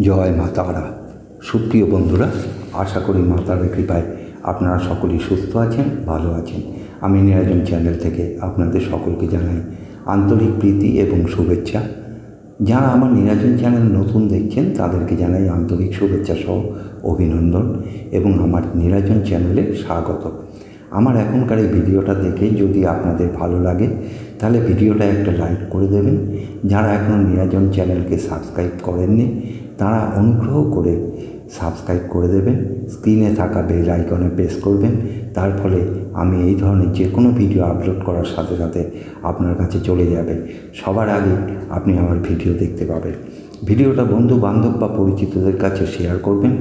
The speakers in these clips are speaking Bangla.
জয় মা তারা। সুপ্রিয় বন্ধুরা, আশা করি মা তারার কৃপায় আপনারা সকলেই সুস্থ আছেন, ভালো আছেন। আমি নিরাজন চ্যানেল থেকে আপনাদের সকলকে জানাই আন্তরিক প্রীতি এবং শুভেচ্ছা। যারা আমার নিরাজন চ্যানেল নতুন দেখছেন, তাদেরকে জানাই আন্তরিক শুভেচ্ছা সহ অভিনন্দন এবং আমার নিরাজন চ্যানেলে স্বাগত। আমার এখনকার এই ভিডিওটা দেখে যদি আপনাদের ভালো লাগে, তাহলে ভিডিওটা একটা লাইক করে দেবেন। যারা এখনও নিরাজন চ্যানেলকে সাবস্ক্রাইব করেননি তারা অনুগ্রহ করে সাবস্ক্রাইব করে দেবেন, স্ক্রিনে থাকা বেল আইকনে প্রেস করবেন। তার ফলে আমি এই ধরনের যে কোনো ভিডিও আপলোড করার সাথে সাথে আপনার কাছে চলে যাবে। সবার আগে আপনি আমার ভিডিও দেখতে পাবেন। ভিডিওটা বন্ধু বান্ধব বা পরিচিতদের কাছে শেয়ার করবেন।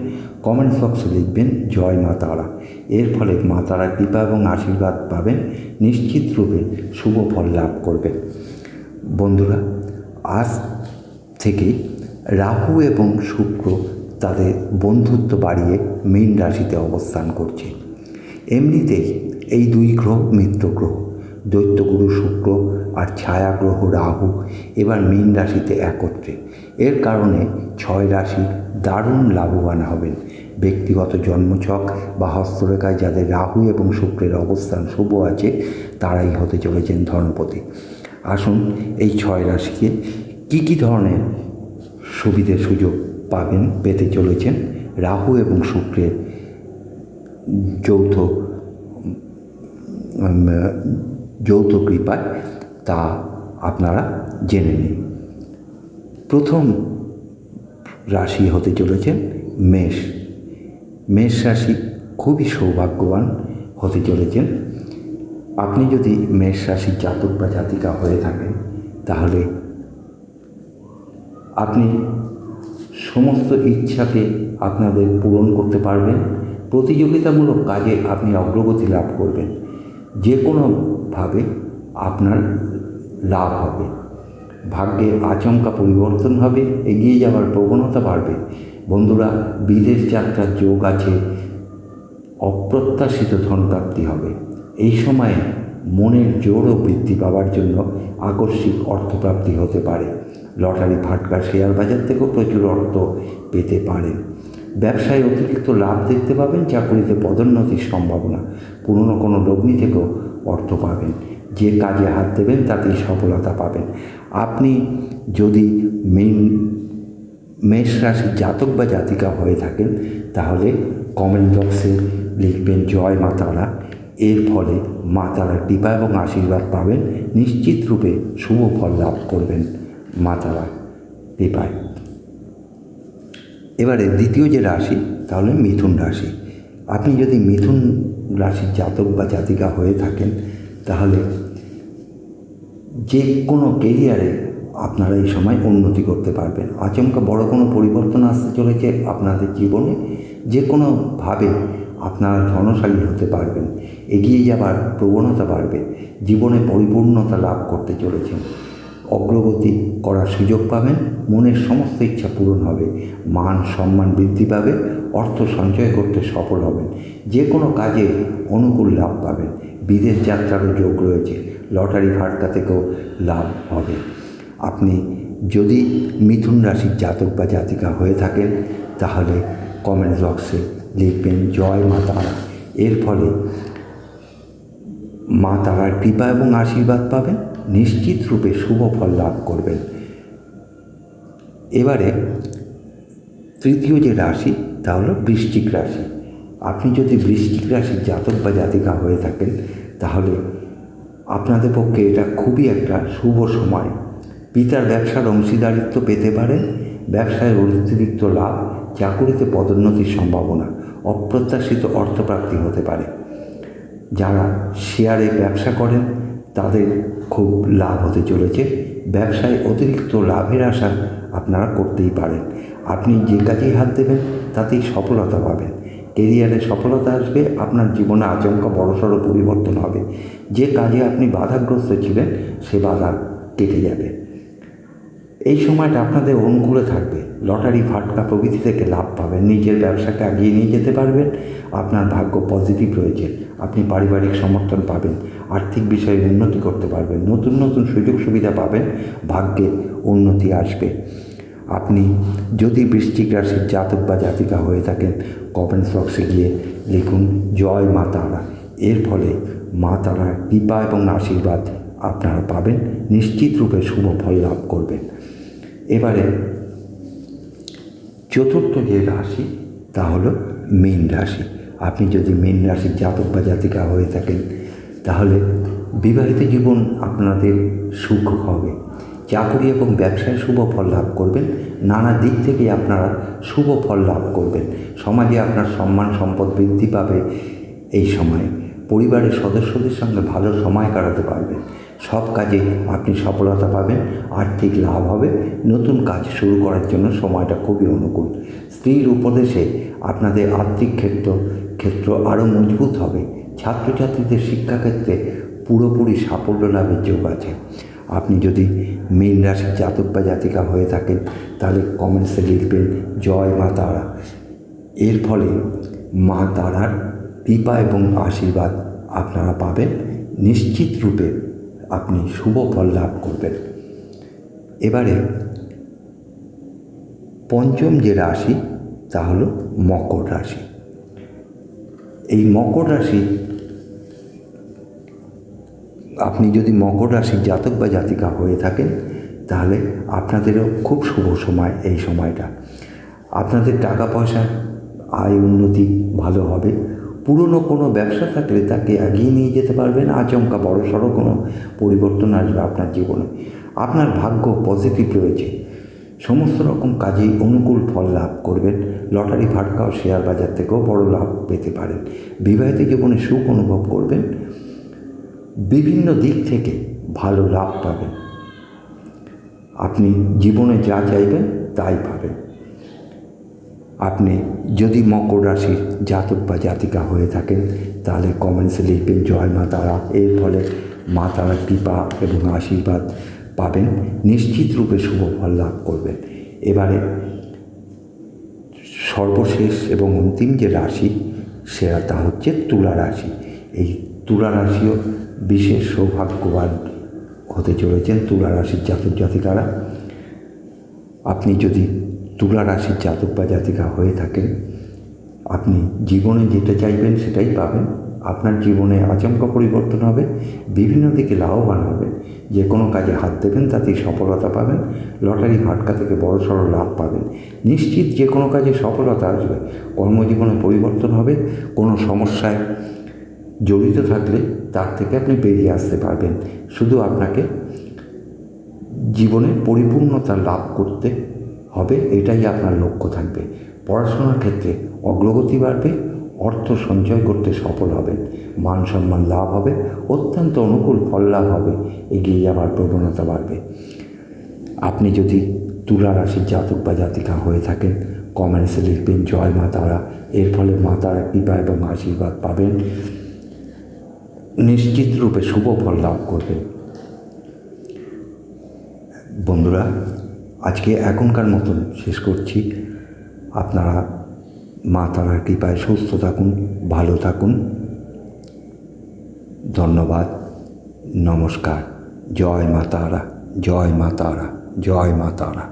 কমেন্ট বক্সে লিখবেন, জয় মা তারা। এর ফলে মা তারা কৃপা এবং আশীর্বাদ পাবেন, নিশ্চিত রূপে শুভ ফল লাভ করবেন। বন্ধুরা, আজ থেকে রাহু এবং শুক্র তাদের বন্ধুত্ব বাড়িয়ে মীন রাশিতে অবস্থান করছে। এমনিতেই এই দুই গ্রহ মিত্র গ্রহ, দৈত্যগুরু শুক্র আর ছায়া গ্রহ রাহু এবার মীন রাশিতে একত্রে। এর কারণে ছয় রাশি দারুণ লাভবান হবেন। ব্যক্তিগত জন্মছক বা হস্তরেখায় যাদের রাহু এবং শুক্রের অবস্থান শুভ আছে, তারাই হতে চলেছেন ধর্মপতি আসুন এই ছয় রাশিকে কী কী ধরনের সুবিধে সুযোগ পাবেন, পেতে চলেছেন। রাহু এবং শুক্রের যৌথ যৌথ কৃপায় তা আপনারা জেনে নিন। প্রথম রাশি হতে চলেছেন মেষ। মেষ রাশি খুবই সৌভাগ্যবান হতে চলেছেন। আপনি যদি মেষ রাশির জাতক বা জাতিকা হয়ে থাকেন, তাহলে আপনি সমস্ত ইচ্ছাকে আপনাদের পূরণ করতে পারবেন। প্রতিযোগিতামূলক কাজে আপনি অগ্রগতি লাভ করবেন। যে কোনোভাবে আপনার লাভ হবে। ভাগ্যে আচমকা পরিবর্তন হবে, এগিয়ে যাওয়ার প্রবণতা বাড়বে। বন্ধুরা, বিদেশ যাত্রার যোগ আছে, অপ্রত্যাশিত ধনপ্রাপ্তি হবে। এই সময়ে মনের জোরও বৃদ্ধি পাওয়ার জন্য আকস্মিক অর্থপ্রাপ্তি হতে পারে। লটারি, ফাটকা শেয়ার বাজার থেকেও প্রচুর অর্থ পেতে পারেন। ব্যবসায় অতিরিক্ত লাভ দেখতে পাবেন, চাকরিতে পদোন্নতির সম্ভাবনা। পুরনো কোনো লগ্নি থেকেও অর্থ পাবেন। যে কাজে হাত দেবেন, তাতেই সফলতা পাবেন। আপনি যদি মেন মেষ রাশির জাতক বা জাতিকা হয়ে থাকেন, তাহলে কমেন্ট বক্সে লিখবেন, জয় মা তারা। এর ফলে মা তারার কৃপা এবং আশীর্বাদ পাবেন। নিশ্চিত রূপে শুভ ফল লাভ করবেন। মা তারা কৃপায় এবারে দ্বিতীয় যে রাশি তাহলে মিথুন রাশি। আপনি যদি মিথুন রাশির জাতক বা জাতিকা হয়ে থাকেন, তাহলে যে কোনো কেরিয়ারে আপনারা এই সময় উন্নতি করতে পারবেন। আচমকা বড় কোনো পরিবর্তন আসতে চলেছে আপনাদের জীবনে যে কোনোভাবে আপনারা ধনশালী হতে পারবেন। এগিয়ে যাবার প্রবণতা বাড়বে। জীবনে পরিপূর্ণতা লাভ করতে চলেছেন। অগ্রগতি করার সুযোগ পাবেন মনের সমস্ত ইচ্ছা পূরণ হবে, মান সম্মান বৃদ্ধি পাবে, অর্থ সঞ্চয় করতে সফল হবেন, যে কোনো কাজে অনুকূল লাভ পাবেন, বিদেশ যাত্রারও যোগ রয়েছে, লটারি ফাটকা থেকেও লাভ হবে। আপনি যদি মিথুন রাশির জাতক বা জাতিকা হয়ে থাকেন, তাহলে কমেন্ট বক্সে লিখবেন, জয় মা তারা। এর ফলে মা তারার কৃপা এবং আশীর্বাদ পাবেন। নিশ্চিত রূপে শুভ ফল লাভ করবেন। এবারে তৃতীয় যে রাশি, তা হলো বৃশ্চিক রাশি। আপনি যদি বৃশ্চিক রাশির জাতক বা জাতিকা হয়ে থাকেন, তাহলে আপনাদের পক্ষে এটা খুবই একটা শুভ সময়। পিতার ব্যবসার অংশীদারিত্ব পেতে পারেন ব্যবসায় অতিরিক্ত লাভ, চাকুরিতে পদোন্নতির সম্ভাবনা, অপ্রত্যাশিত অর্থপ্রাপ্তি হতে পারে। যারা শেয়ারে ব্যবসা করেন তাদের খুব লাভ হতে চলেছে। ব্যবসায় অতিরিক্ত লাভের আশা আপনারা করতেই পারেন। আপনি যে কাজেই হাত দেবেন, তাতেই সফলতা পাবেন। কেরিয়ারে সফলতা আসবে, আপনার জীবনে আচমকা বড়সড় পরিবর্তন হবে। যে কাজে আপনি বাধাগ্রস্ত ছিলেন, সে বাধা কেটে যাবে। এই সময়টা আপনাদের অনুকূলে থাকবে। লটারি, ফাটকা প্রভৃতি থেকে লাভ পাবেন। নিজের ব্যবসাকে এগিয়ে নিয়ে যেতে পারবেন। আপনার ভাগ্য পজিটিভ রয়েছে। আপনি পারিবারিক সমর্থন পাবেন। আর্থিক বিষয়ে উন্নতি করতে পারবেন। নতুন নতুন সুযোগ সুবিধা পাবেন। ভাগ্যে উন্নতি আসবে। আপনি যদি বৃশ্চিক রাশির জাতক বা জাতিকা হয়ে থাকেন, কমেন্টস বক্সে গিয়ে লিখুন, জয় মা তারা। এর ফলে মা তারার কৃপা এবং আশীর্বাদ আপনারা পাবেন। নিশ্চিত রূপে শুভ ফল লাভ করবেন। এবারে চতুর্থ যে রাশি, তা হলো মীন রাশি। আপনি যদি মীন রাশির জাতক বা জাতিকা হয়ে থাকেন তাহলে বিবাহিত জীবন আপনাদের সুখ হবে। চাকরি এবং ব্যবসায় শুভ ফল লাভ করবেন। নানা দিক থেকে আপনারা শুভ ফল লাভ করবেন। সমাজে আপনার সম্মান, সম্পদ বৃদ্ধি পাবে এই সময়ে। পরিবারের সদস্যদের সঙ্গে ভালো সময় কাটাতে পারবেন। সব কাজে আপনি সফলতা পাবেন, আর্থিক লাভ হবে। নতুন কাজ শুরু করার জন্য সময়টা খুবই অনুকূল। স্ত্রীর উপদেশে আপনাদের আর্থিক ক্ষেত্র ক্ষেত্র আরও মজবুত হবে। ছাত্রছাত্রীদের শিক্ষাক্ষেত্রে পুরোপুরি সাফল্য লাভের যোগ আছে। আপনি যদি মীন রাশির জাতক বা জাতিকা হয়ে থাকেন, তাহলে কমেন্টসে লিখবেন, জয় মা তারা। এর ফলে মা তারার কৃপা এবং আশীর্বাদ আপনারা পাবেন। নিশ্চিত রূপে আপনি শুভ ফল লাভ করবেন। এবারে পঞ্চম যে রাশি, তা হলো মকর রাশি। এই মকর রাশি আপনি যদি মকর রাশির জাতক বা জাতিকা হয়ে থাকেন, তাহলে আপনাদেরও খুব শুভ সময় এই সময়টা। আপনাদের টাকা পয়সা আয় উন্নতি ভালো হবে। পুরনো কোনো ব্যবসা থাকলে তাকে এগিয়ে নিয়ে যেতে পারবেন। আচমকা বড় সড়ো কোনো পরিবর্তন আসবে আপনার জীবনে। আপনার ভাগ্য পজিটিভ রয়েছে। সমস্ত রকম কাজেই অনুকূল ফল লাভ করবেন। লটারি, ফাটকা ও শেয়ার বাজার থেকেও বড় লাভ পেতে পারেন। বিবাহিত জীবনে সুখ অনুভব করবেন। বিভিন্ন দিক থেকে ভালো লাভ পাবেন আপনি জীবনে যা চাইবেন তাই পাবেন। আপনি যদি মকর রাশির জাতক বা জাতিকা হয়ে থাকেন, তাহলে কমেন্টসে লিখবেন, জয় মা তারা। এর ফলে মা তারা কৃপা এবং আশীর্বাদ পাবেন। নিশ্চিত রূপে শুভ ফল লাভ করবেন। এবারে সর্বশেষ এবং অন্তিম যে রাশি, সেটা হচ্ছে তুলা রাশি। এই তুলা রাশিও বিশেষ সৌভাগ্যবান হতে চলেছেন তুলা রাশির জাতক জাতিকারা। আপনি যদি তুলা রাশির জাতক বা জাতিকা হয়ে থাকেন, আপনি জীবনে যেটা চাইবেন সেটাই পাবেন। আপনার জীবনে আচমকা পরিবর্তন হবে, বিভিন্ন দিকে লাভবান হবেন যে কোনো কাজে হাত দেবেন, তাতেই সফলতা পাবেন। লটারি ফাটকা থেকে বড় সড়ো লাভ পাবেন। নিশ্চিত যে কোনো কাজে সফলতা আসবে। কর্মজীবনে পরিবর্তন হবে, কোনো সমস্যায় জড়িত থাকলে তার থেকে আপনি বেরিয়ে আসতে পারবেন। শুধু আপনাকে জীবনে পরিপূর্ণতা লাভ করতে হবে, এটাই আপনার লক্ষ্য থাকবে। পড়াশোনার ক্ষেত্রে অগ্রগতি বাড়বে, অর্থ সঞ্চয় করতে সফল হবেন, মান সম্মান লাভ হবে, অত্যন্ত অনুকূল ফল লাভ হবে, এগিয়ে যাওয়ার প্রবণতা বাড়বে। আপনি যদি তুলা রাশির জাতক বা জাতিকা হয়ে থাকেন, কমেন্টসে লিখবেন, জয় মা তারা। এর ফলে মা তারা কৃপা এবং আশীর্বাদ পাবেন। নিশ্চিত রূপে শুভ ফল লাভ করবে। বন্ধুরা, আজকে এখনকার মতন শেষ করছি। আপনারা মা তারার কৃপায় সুস্থ থাকুন, ভালো থাকুন। ধন্যবাদ, নমস্কার। জয় মা তারা, জয় মা তারা, জয় মা তারা।